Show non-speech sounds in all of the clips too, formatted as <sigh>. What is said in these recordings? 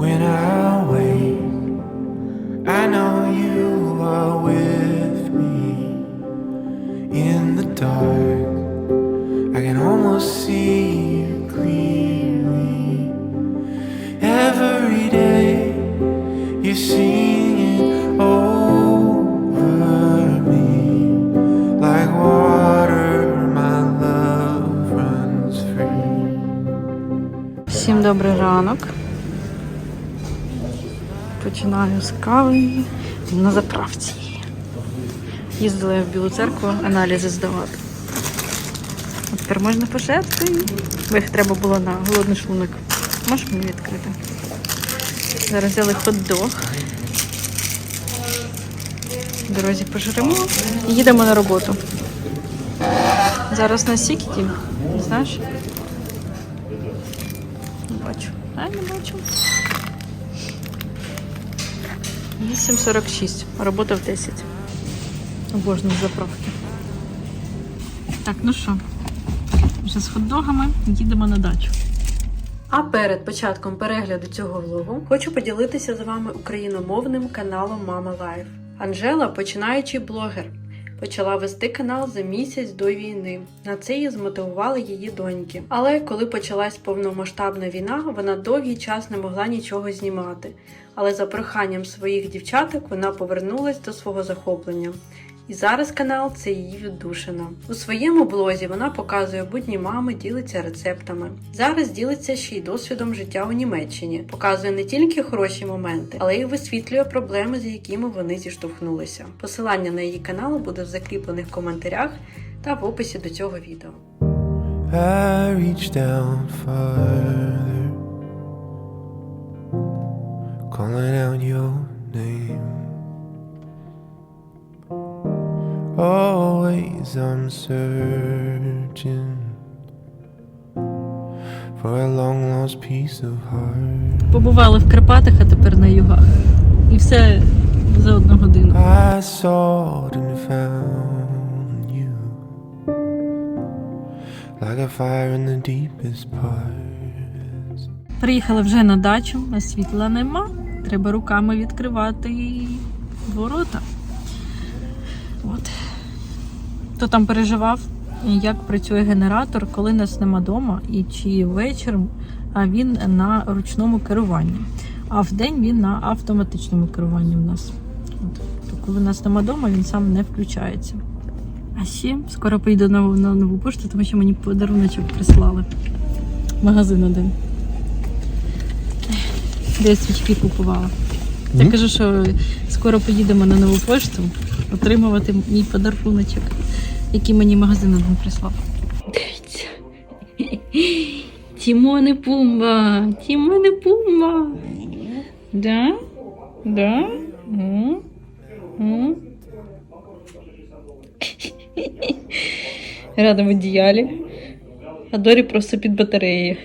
When I wake, I know you are with me. In the dark, I can almost see you clearly. Every day, you're singing over me like water. My love runs free. Всім добрий ранок. Починаю з кави на заправці. Їздила я в Білу церкву аналізи здавати. А тепер можна пожерти. Бо їх треба було на голодний шлунок. Можеш мені відкрити? Зараз взяли хот-дог. Дорозі пожремо і їдемо на роботу. Зараз на Сікіті, знаєш? Не бачу. А, не бачу. 8.46. Робота в 10. Обожнюю заправки. Так, ну що, вже з хот-догами їдемо на дачу. А перед початком перегляду цього влогу хочу поділитися з вами україномовним каналом Мама Лайф. Анжела починаючий блогер. Почала вести канал за місяць до війни. На це її змотивували її доньки. Але коли почалась повномасштабна війна, вона довгий час не могла нічого знімати. Але за проханням своїх дівчаток вона повернулась до свого захоплення. І зараз канал це її віддушина. У своєму блозі вона показує будні мами, ділиться рецептами. Зараз ділиться ще й досвідом життя у Німеччині, показує не тільки хороші моменти, але й висвітлює проблеми, з якими вони зіштовхнулися. Посилання на її канал буде в закріплених коментарях та в описі до цього відео. I reach down farther, calling out your name. Always I'm searching for a long lost piece of heart. Побували в Карпатах, а тепер на югах. І все за одну годину. I sought and found you like a fire in the deepest parts. Приїхали вже на дачу, а світла нема. Треба руками відкривати ворота. От. Хто там переживав, як працює генератор, коли нас нема вдома, і чи вечором, він на ручному керуванні. А вдень він на автоматичному керуванні в нас. От. Коли нас нема вдома, він сам не включається. А ще скоро поїду на, на нову пошту, тому що мені подаруночок прислали. Магазин один. Де я свічки купувала. Я кажу, що скоро поїдемо на нову пошту отримувати мій подаруночок, який мені магазин один прислав. Дивіться. Тімоне Пумба! Тімоне Пумба! Да? Да? М? М? Рада в одіялі. А Дорі просто під батареєю.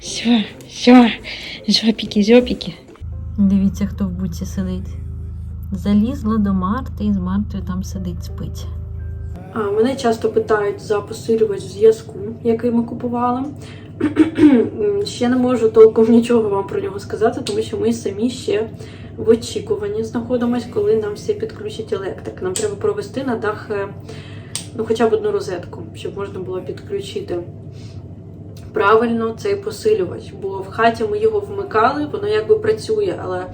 Все, все, жопіки, жопіки. Дивіться, хто в буці сидить. Залізла до Марти і з Мартою там сидить, спить. Мене часто питають за посилювач зв'язку, який ми купували. ще не можу толком нічого вам про нього сказати, тому що ми самі ще в очікуванні знаходимось, коли нам все підключить електрик. Нам треба провести на дах е, ну, хоча б одну розетку, щоб можна було підключити правильно цей посилювач. Бо в хаті ми його вмикали, воно якби працює, але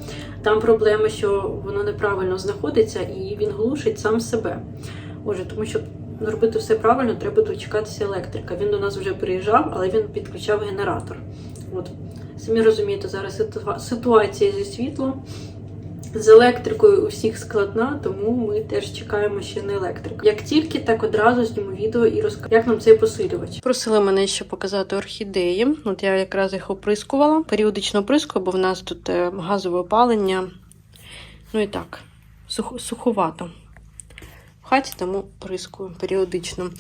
там проблема, що воно неправильно знаходиться і він глушить сам себе. Отже, тому щоб робити все правильно, треба дочекатися електрика. Він до нас вже приїжджав, але він підключав генератор. От. Самі розумієте, зараз ситуа- ситуація зі світлом. З електрикою у всіх складна, тому ми теж чекаємо ще на електрику. Як тільки, так одразу зніму відео і розкажу, як нам цей посилювач. Просили мене ще показати орхідеї. От я якраз їх оприскувала. Періодично оприскую, бо в нас тут е, газове опалення. Ну і так, сух, суховато. В хаті тому прискую періодично.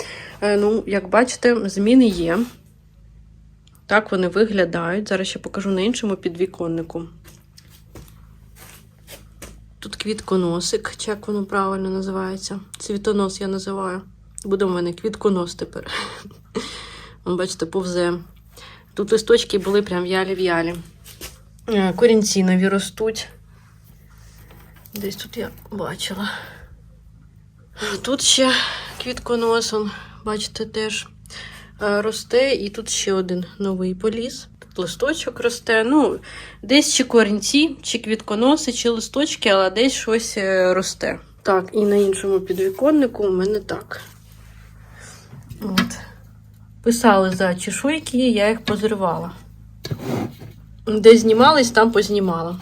Е, ну, як бачите, зміни є. Так вони виглядають. Зараз ще покажу на іншому підвіконнику. Тут квітконосик, чи як воно правильно називається. Цвітонос я називаю. Буде в мене квітконос тепер. <laughs> Бачите, повзе Тут листочки були прям в'ялі-в'ялі. Е, Корінці нові ростуть. Десь тут я бачила. Тут ще квітконосом, бачите, теж е, росте, і тут ще один новий поліз. Листочок росте. Ну, десь чи корінці, чи квітконоси, чи листочки, але десь щось е, росте. Так, і на іншому підвіконнику у мене так. От. Писали за чешуйки, я їх позривала. Де знімались, там познімала.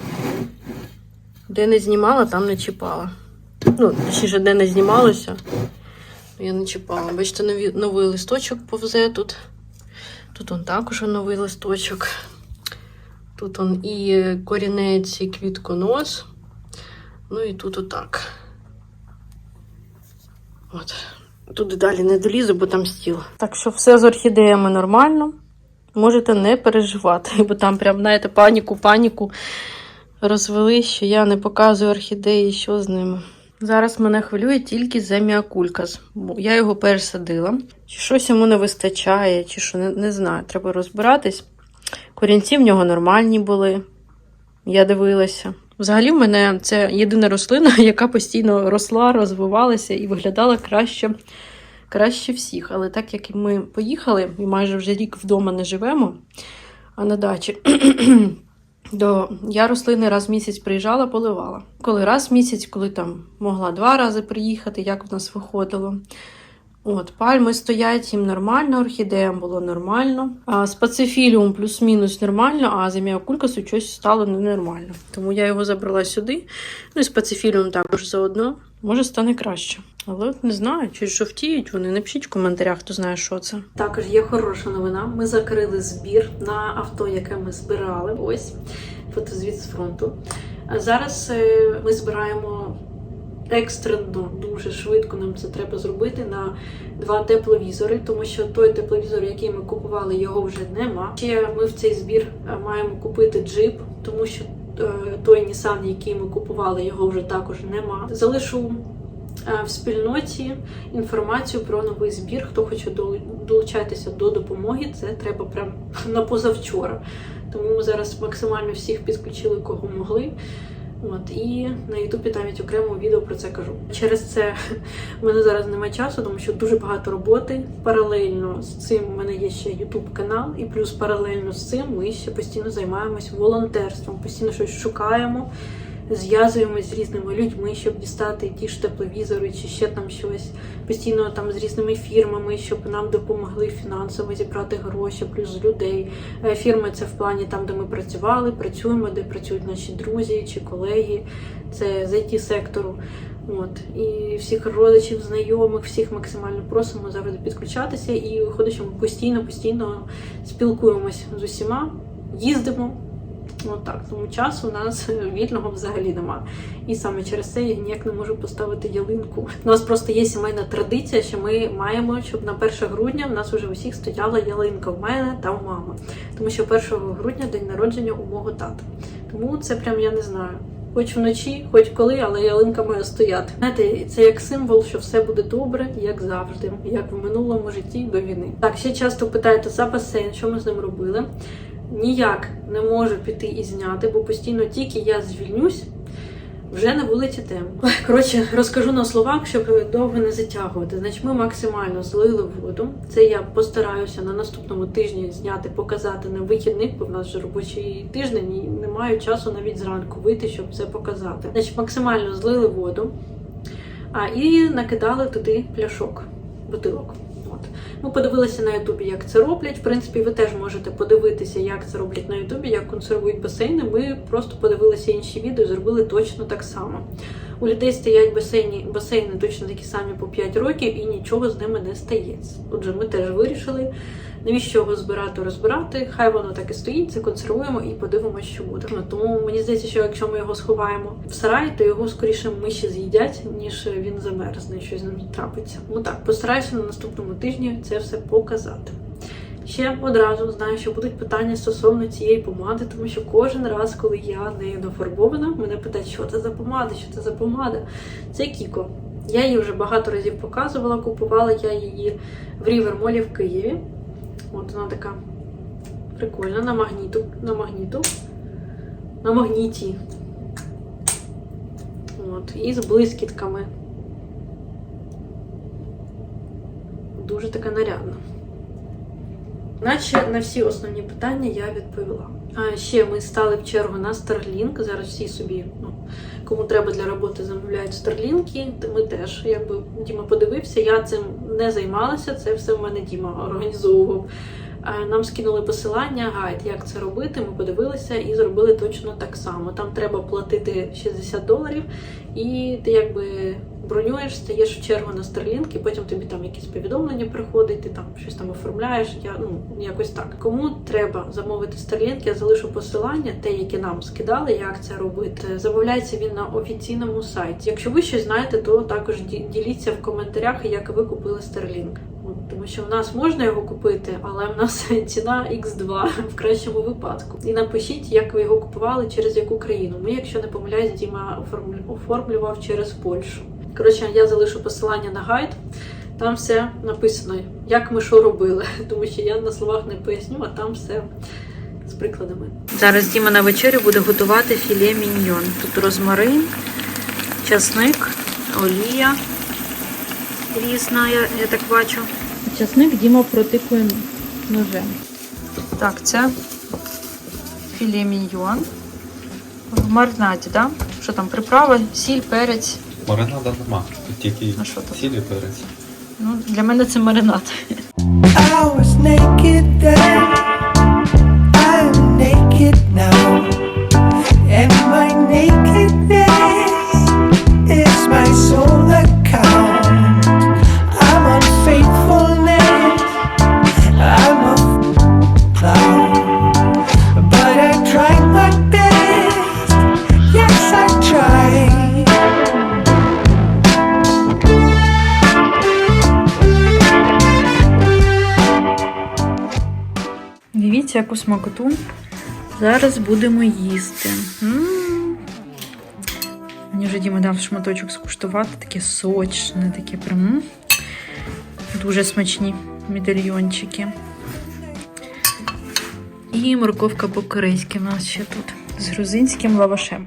Де не знімала, там не чіпала. Ну, точніше, де не знімалося, я не чіпала. Бачите, новий листочок повзе тут. Тут он також новий листочок. Тут он і корінець, і квітконос. Ну і тут отак. От. Туди далі не долізу, бо там стіл. Так що все з орхідеями нормально. Можете не переживати, <laughs> бо там прям, знаєте, паніку, паніку розвели, що я не показую орхідеї, що з ними. Зараз мене хвилює тільки земіакулькас. Бо я його пересадила. Чи щось йому не вистачає, чи що, не, не знаю, треба розбиратись. Корінці в нього нормальні були. Я дивилася. Взагалі, в мене це єдина рослина, <laughs> яка постійно росла, розвивалася і виглядала краще, краще всіх. Але так як ми поїхали і майже вже рік вдома не живемо, а на дачі, <clears throat> то я рослини раз в місяць приїжджала, поливала. Коли раз в місяць, коли там могла два рази приїхати, як в нас виходило. От, пальми стоять їм нормально, орхідеям було нормально. А спацифіліум плюс-мінус нормально, а земіакулькасу щось стало ненормально. Тому я його забрала сюди. Ну і спацифіліум також заодно. Може стане краще. Але от не знаю, чи жовтіють вони. Напишіть в коментарях, хто знає, що це. Також є хороша новина. Ми закрили збір на авто, яке ми збирали. Ось фотозвіт з фронту. А зараз е, ми збираємо екстрено, дуже швидко нам це треба зробити на два тепловізори, тому що той тепловізор, який ми купували, його вже нема. Ще ми в цей збір е, маємо купити джип, тому що е, той Nissan, який ми купували, його вже також нема. Залишу в спільноті інформацію про новий збір. Хто хоче долучатися до допомоги, це треба прям на позавчора. Тому зараз максимально всіх підключили, кого могли. От і на Ютубі навіть окремо відео про це кажу. Через це в мене зараз немає часу, тому що дуже багато роботи. Паралельно з цим в мене є ще Ютуб канал, і плюс паралельно з цим ми ще постійно займаємось волонтерством, постійно щось шукаємо, зв'язуємось з різними людьми, щоб дістати ті ж тепловізори чи ще там щось. Постійно там з різними фірмами, щоб нам допомогли фінансово зібрати гроші, плюс людей. Е, Фірми це в плані там, де ми працювали, працюємо, де працюють наші друзі чи колеги. Це з it сектору. От і всіх родичів, знайомих, всіх максимально просимо завжди підключатися. І виходить, що ми постійно, постійно спілкуємось з усіма, їздимо. От так, тому часу у нас вільного взагалі нема. І саме через це я ніяк не можу поставити ялинку. У нас просто є сімейна традиція, що ми маємо, щоб на 1 грудня в нас уже усіх стояла ялинка в мене та у мами. Тому що 1 грудня день народження у мого тата. Тому це прям я не знаю. Хоч вночі, хоч коли, але ялинка має стояти. Знаєте, це як символ, що все буде добре, як завжди, як в минулому житті до війни. Так, ще часто питаєте за басейн, що ми з ним робили. Ніяк не можу піти і зняти, бо постійно тільки я звільнюсь, вже на вулиці темно. <laughs> Коротше, розкажу на словах, щоб довго не затягувати. Значить, ми максимально злили воду. Це я постараюся на наступному тижні зняти, показати на вихідних, бо в нас вже робочий тиждень і не маю часу навіть зранку вийти, щоб це показати. Значить, максимально злили воду а, і накидали туди пляшок, бутилок. Ми подивилися на Ютубі, як це роблять. В принципі, ви теж можете подивитися, як це роблять на Ютубі, як консервують басейни. Ми просто подивилися інші відео і зробили точно так само. У людей стоять басейні, басейни точно такі самі по 5 років і нічого з ними не стається. Отже, ми теж вирішили, навіщо його збирати, розбирати. Хай воно так і стоїть, законсервуємо і подивимося, що буде. Ну, Тому мені здається, що якщо ми його сховаємо в сарай, то його скоріше миші з'їдять, ніж він замерзне, щось з ним трапиться. Ну так, постараюся на наступному тижні це все показати. Ще одразу знаю, що будуть питання стосовно цієї помади, тому що кожен раз, коли я нею нафарбована, мене питають, що це за помада, що це за помада. Це Кіко. Я її вже багато разів показувала, купувала я її в Рівермолі в Києві. От вона така Прикольно, на магніту. На магніту. На магніті. От, і з блискітками. Дуже така нарядна. Наче на всі основні питання я відповіла. А ще ми стали в чергу на Starlink. Зараз всі собі, ну, кому треба для роботи, замовляють Старлінки. Ми теж, якби Діма подивився, я цим не займалася, це все в мене Діма організовував. Нам скинули посилання, гайд, як це робити. Ми подивилися і зробили точно так само. Там треба платити 60 доларів, і ти якби бронюєш, стаєш в чергу на Starlink, і потім тобі там якісь повідомлення приходять, ти там щось там оформляєш. Я ну якось так. Кому треба замовити Starlink, я залишу посилання, те, яке нам скидали, як це робити. Замовляється він на офіційному сайті. Якщо ви щось знаєте, то також діліться в коментарях, як ви купили Starlink. Тому що в нас можна його купити, але в нас <laughs> ціна X2 в кращому випадку. І напишіть, як ви його купували, через яку країну. Ми, якщо не помиляюсь, Діма оформлював через Польщу. Коротше, я залишу посилання на гайд. Там все написано, як ми що робили, <laughs> тому що я на словах не поясню, а там все з прикладами. Зараз Діма на вечерю буде готувати філе міньйон. Тут розмарин, часник, олія різна, я, я так бачу. Часник Діма протикує ножем. Так, це філе міньйон. В маринаді, так? Да? Що там, приправи, сіль, перець. Маринада нема. Тут тільки А що тут? сіль перець. Ну, для мене це маринад. I was naked Дивіться, яку смакоту. Зараз будемо їсти. Мені вже Діма дав шматочок скуштувати, таке сочне, таке прям дуже смачні медальйончики. І морковка по-корейськи в нас ще тут з грузинським лавашем.